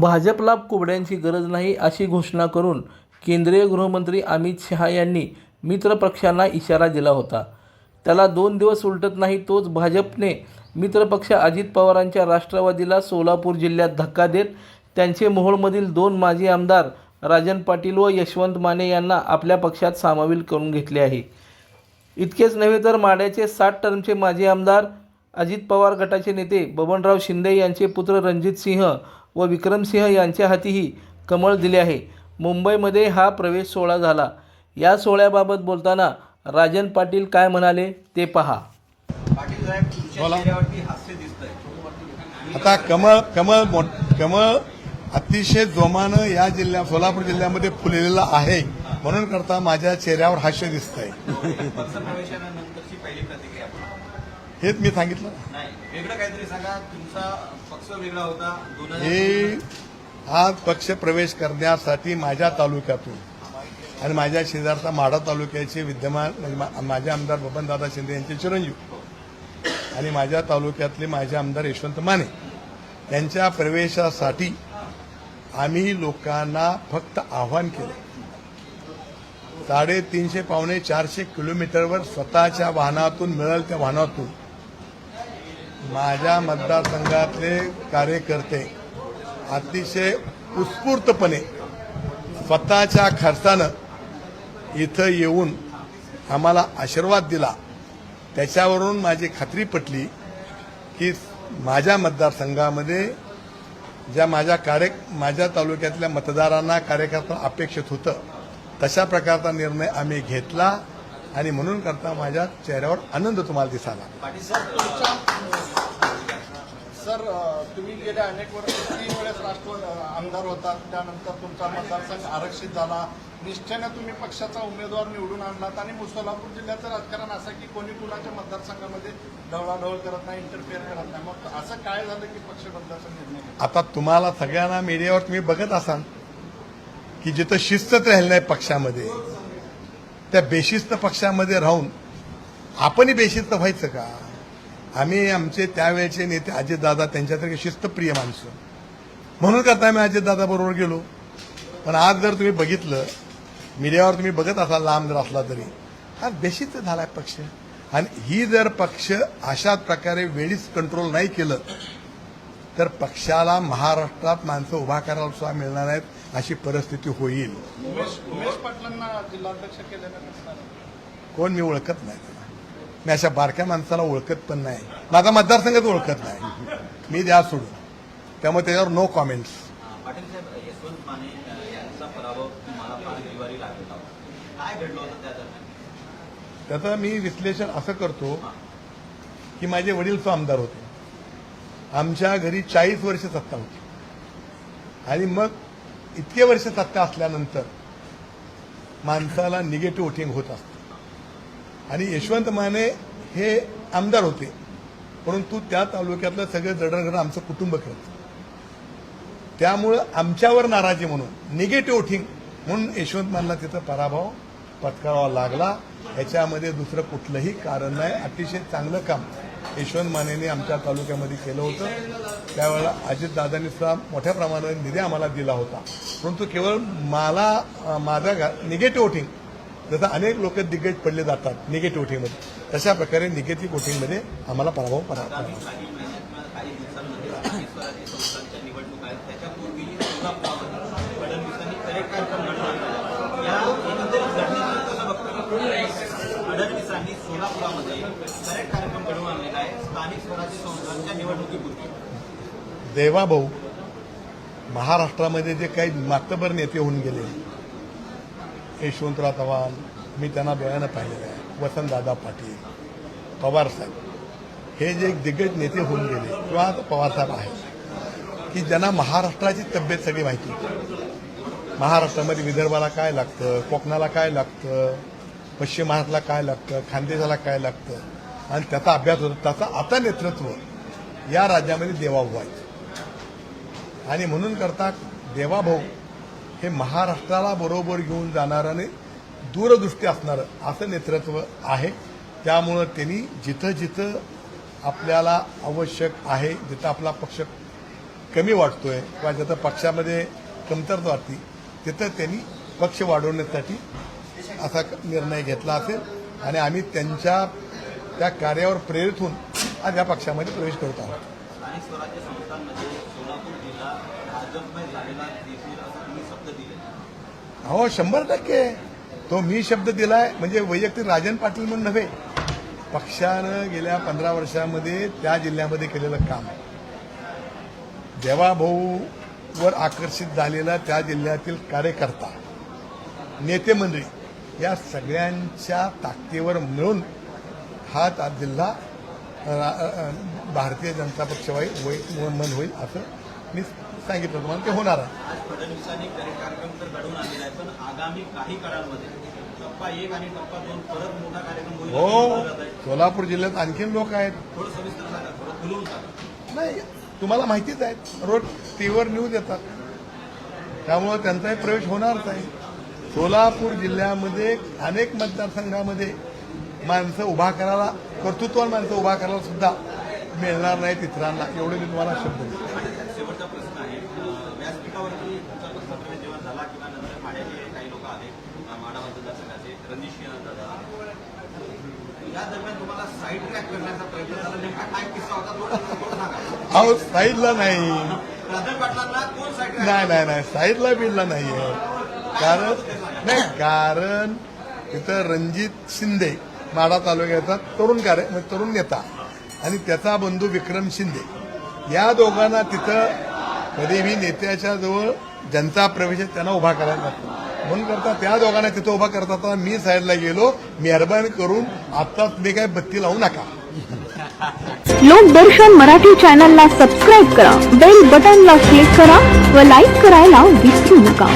भाजपला कुबड्यांची गरज नाही अशी घोषणा करून केंद्रीय गृहमंत्री अमित शहा यांनी मित्रपक्षांना इशारा दिला होता. त्याला दोन दिवस उलटत नाही तोच भाजपने मित्रपक्ष अजित पवारांच्या राष्ट्रवादीला सोलापूर जिल्ह्यात धक्का देत त्यांचे मोहोळमधील दोन माजी आमदार राजन पाटील व यशवंत माने यांना आपल्या पक्षात सामाविल करून घेतले आहे. इतकेच नव्हे तर माड्याचे साठ टर्मचे माजी आमदार अजित पवार गटाचे नेते बबनराव शिंदे यांचे पुत्र रणजित सिंह व विक्रमसिंह यांच्या हातीही कमळ दिले आहे. मुंबईमध्ये हा प्रवेश सोहळा झाला. या सोहळ्याबाबत बोलताना राजन पाटील काय म्हणाले ते पहा. पाटील साहेब तुमच्या बोला. चेहऱ्यावरती हास्य दिसतंय. आता कमळ कमळ मोठ कमळ अतिशय जोमानं या जिल्ह्या सोलापूर जिल्ह्यामध्ये फुललेलं आहे. म्हणून करता माझ्या चेहऱ्यावर हास्य दिसतंय. पक्षप्रवेशानंतरची पहिली प्रतिक्रिया. हेच मी सांगितलं. नाही वेगळं काहीतरी सांगा. तुमचा पक्ष वेगळा होता. हे हा पक्ष प्रवेश करण्यासाठी माझ्या तालुक्यातून आणि माझ्या शेजारचा माढा तालुक्याचे विद्यमान म्हणजे माझे आमदार बबनदादा शिंदे यांचे चिरंजीव आणि माझ्या तालुक्यातले माझे आमदार यशवंत माने यांच्या प्रवेशासाठी आम्ही लोकांना फक्त आव्हान केले. साडेतीनशे पावणे चारशे किलोमीटरवर स्वतःच्या वाहनातून मिळेल त्या वाहनातून माझ्या मतदारसंघातले कार्यकर्ते अतिशय उत्स्फूर्तपणे स्वतःच्या खर्चानं इथं येऊन आम्हाला आशीर्वाद दिला. त्याच्यावरून माझी खात्री पटली की माझ्या मतदारसंघामध्ये ज्या माझ्या कार्य माझ्या तालुक्यातल्या मतदारांना कार्यकर्ता अपेक्षित होतं तशा प्रकारचा निर्णय आम्ही घेतला आणि म्हणून करता माझ्या चेहऱ्यावर आनंद तुम्हाला दिसाला सर तुम्ही गेल्या अनेक वर्ष तीन वेळेस राष्ट्रवाद आमदार होतात त्यानंतर तुमचा मतदारसंघ आरक्षित झाला. निष्ठेनं तुम्ही पक्षाचा उमेदवार निवडून आणलात आणि सोलापूर जिल्ह्याचं राजकारण असं की कोणी कुणाच्या मतदारसंघामध्ये ढवळाढवळ करत नाही इंटरफेअर करत नाही. मग असं काय झालं की पक्ष बदलाचा निर्णय आता तुम्हाला सगळ्यांना मीडियावर तुम्ही बघत असाल की जिथं शिस्तच राहिलं नाही पक्षामध्ये त्या बेशिस्त पक्षामध्ये राहून आपणही बेशिस्त व्हायचं का? आम्ही आमचे त्यावेळेचे नेते अजितदादा त्यांच्यासारखे शिस्तप्रिय माणसं. म्हणून करता आम्ही अजितदादा बरोबर गेलो? पण आज जर तुम्ही बघितलं मीडियावर तुम्ही बघत असाल लांब जर असला तरी हा बेशिस्त झालाय पक्ष. आणि ही जर पक्ष अशाच प्रकारे वेळीच कंट्रोल नाही केलं तर पक्षाला महाराष्ट्रात माणसं उभा करायला सुद्धा मिळणार नाहीत अशी परिस्थिती होईल. कोण मी ओळखत नाही. मी अशा बारक्या माणसाला ओळखत पण नाही. माझा मतदारसंघच ओळखत नाही. मी द्या सोडून. त्यामुळे त्याच्यावर नो कॉमेंट्स त्याचं मी विश्लेषण असं करतो की माझे वडील तो आमदार होते. आमच्या घरी चाळीस वर्ष सत्ता होती. आणि मग इतके वर्ष सत्ता असल्यानंतर माणसाला निगेटिव्ह वोटिंग होत असतं. आणि यशवंत माने हे आमदार होते. परंतु त्या तालुक्यातलं सगळं जडणघडण आमचं कुटुंब खेळतं. त्यामुळं आमच्यावर नाराजी म्हणून निगेटिव्ह थिंग म्हणून यशवंत मानला तिथं पराभव पत्करावा लागला. याच्यामध्ये दुसरं कुठलंही कारण नाही. अतिशय चांगलं काम यशवंत मानेने आमच्या तालुक्यामध्ये केलं होतं. त्यावेळेला अजितदादांनी सुद्धा मोठ्या प्रमाणात निधी आम्हाला दिला होता. परंतु केवळ मला माझा निगेटिव्ह थिंग जसं अनेक लोक दिग्गज पडले जातात निगेटिव्ह वोटिंगमध्ये तशा प्रकारे निगेटिव्ह वोटिंगमध्ये आम्हाला पराभव निवडणुकीपूर्वी. देवाभाऊ महाराष्ट्रामध्ये जे काही मातबर नेते होऊन गेले यशवंतराव चव्हाण मी त्यांना डोळ्यानं पाहिलेलं आहे. वसंतदादा पाटील पवारसाहेब हे जे दिग्गज नेते होऊन गेले किंवा आता पवारसाहेब आहेत की ज्यांना महाराष्ट्राची तब्येत सगळी माहिती होती. महाराष्ट्रामध्ये विदर्भाला काय लागतं कोकणाला काय लागतं पश्चिम महाराष्ट्राला काय लागतं खानदेशाला काय लागतं आणि त्याचा अभ्यास होता त्याचा आता नेतृत्व या राज्यामध्ये देवाभाऊ आहे. आणि म्हणून करता देवाभाऊ हे महाराष्ट्राला बरोबर घेऊन जाणारं आणि दूरदृष्टी असणारं असं नेतृत्व आहे. त्यामुळं त्यांनी जिथं जिथं आपल्याला आवश्यक आहे जिथं आपला पक्ष कमी वाटतोय किंवा जिथं पक्षामध्ये कमतरता वाटते तिथं त्यांनी पक्ष वाढवण्यासाठी असा निर्णय घेतला असेल. आणि आम्ही त्यांच्या त्या कार्यावर प्रेरित होऊन आज या पक्षामध्ये प्रवेश करत आहोत. हो शंभर टक्के. तो मी शब्द दिलाय म्हणजे वैयक्तिक राजन पाटील म्हणून नव्हे. पक्षानं गेल्या पंधरा वर्षामध्ये त्या जिल्ह्यामध्ये केलेलं काम. देवाभाऊवर आकर्षित झालेला त्या जिल्ह्यातील कार्यकर्ता नेते मंडळी या सगळ्यांच्या ताकदीवर मिळून हा जिल्हा भारतीय जनता पक्ष होईल मन होईल असं मी सांगितलं तुम्हाला ते होणार आहे. आज फडणवीसांनी कार्यक्रम तर घडवून आणलेला आहे पण आगामी काही काळांमध्ये टप्पा एक आणि टप्पा दोन परत मोठा कार्यक्रम होईल असं हो बोललं जात आहे. सोलापूर जिल्ह्यात आणखीन लोक आहेत. थोडं सविस्तर सांगा थोडं खुलवून सांगा. नाही तुम्हाला माहितीच आहे रोज टीव्हीवर न्यूज येतात. त्यामुळं त्यांचाही प्रवेश होणारच आहे. सोलापूर जिल्ह्यामध्ये अनेक मतदारसंघामध्ये माणसं उभा करायला कर्तृत्वान माणसं उभा करायला सुद्धा मिळणार नाहीत इतरांना. एवढे मी तुम्हाला शब्द देतो. आणि शेवटचा प्रश्न आहे अं, व्यासपीठावरती तुमचा प्रश्न प्रवेश जेव्हा झाला किंवा नंतर माड्याचे काही लोक आले अं, माडा मतदारसंघाचे रणजित सिंह दादा या दरम्यान तुम्हाला साईड ट्रॅक करण्याचा प्रयत्न झाला. नेमका काय किस्सा होता थोडं थोडं सांगा. अहो साईडला नाही. राजन पाटलांना कोण साईड ट्रॅक नाही नाही नाही. साईडला बिलला नाही आहे कारण नाही कारण तिथं रणजित शिंदे माडा तालुक्याचा तरुण कार्य म्हणजे तरुण नेता आणि त्याचा बंधू विक्रम शिंदे. या दोघांना तिथं कधीही नेत्याच्या जवळ जनता प्रवेश त्यांना उभा करायला लागतो. म्हणून करता त्या दोघांना तिथं उभा करता असताना मी साईडला गेलो. मेहरबानी करून आत्ताच मी काय बत्ती लावू नका. लोकदर्शन मराठी चॅनलला सबस्क्राईब करा बेल बटनला क्लिक करा व लाईक करायला विसरू नका.